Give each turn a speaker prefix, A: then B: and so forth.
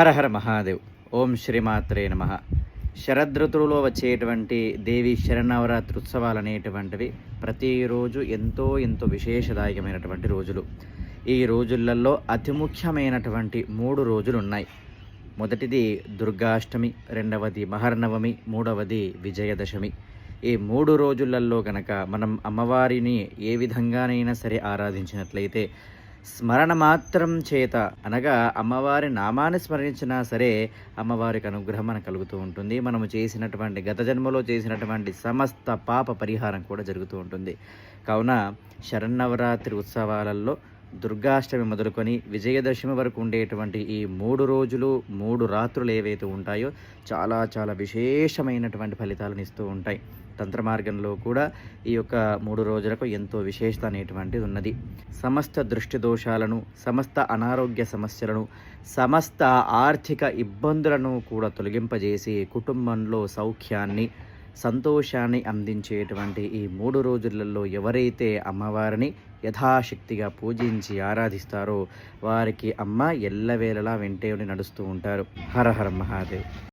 A: హర హర మహాదేవ్. ఓం శ్రీమాత్రే నమ. శరదృతువులో వచ్చేటువంటి దేవి శరణవరాత్రి ఉత్సవాలు అనేటువంటివి ప్రతిరోజు ఎంతో ఎంతో విశేషదాయకమైనటువంటి రోజులు. ఈ రోజులలో అతి ముఖ్యమైనటువంటి మూడు రోజులు ఉన్నాయి మొదటిది దుర్గాష్టమి రెండవది మహర్నవమి మూడవది విజయదశమి. ఈ మూడు రోజులలో కనుక మనం అమ్మవారిని ఏ విధంగానైనా సరే ఆరాధించినట్లయితే స్మరణ మాత్రం చేత అనగా అమ్మవారి నామాన్ని స్మరించినా సరే అమ్మవారికి అనుగ్రహం మనకు కలుగుతూ ఉంటుంది. మనము చేసినటువంటి గత జన్మలో చేసినటువంటి సమస్త పాప పరిహారం కూడా జరుగుతూ ఉంటుంది. కావున శరన్నవరాత్రి ఉత్సవాలలో దుర్గాష్టమి మొదలుకొని విజయదశమి వరకు ఉండేటువంటి ఈ మూడు రోజులు మూడు రాత్రులు ఏవైతే ఉంటాయో చాలా చాలా విశేషమైనటువంటి ఫలితాలను ఇస్తూ ఉంటాయి. తంత్ర మార్గంలో కూడా ఈ యొక్క మూడు రోజులకు ఎంతో విశేషత అనేటువంటిది ఉన్నది. సమస్త దృష్టి దోషాలను సమస్త అనారోగ్య సమస్యలను సమస్త ఆర్థిక ఇబ్బందులను కూడా తొలగింపజేసి కుటుంబంలో సౌఖ్యాన్ని సంతోషాన్ని అందించేటువంటి ఈ మూడు రోజులలో ఎవరైతే అమ్మవారిని యథాశక్తిగా పూజించి ఆరాధిస్తారో వారికి అమ్మ ఎల్లవేళలా వెంటే నడుస్తూ ఉంటారు. హర హర మహాదేవ్.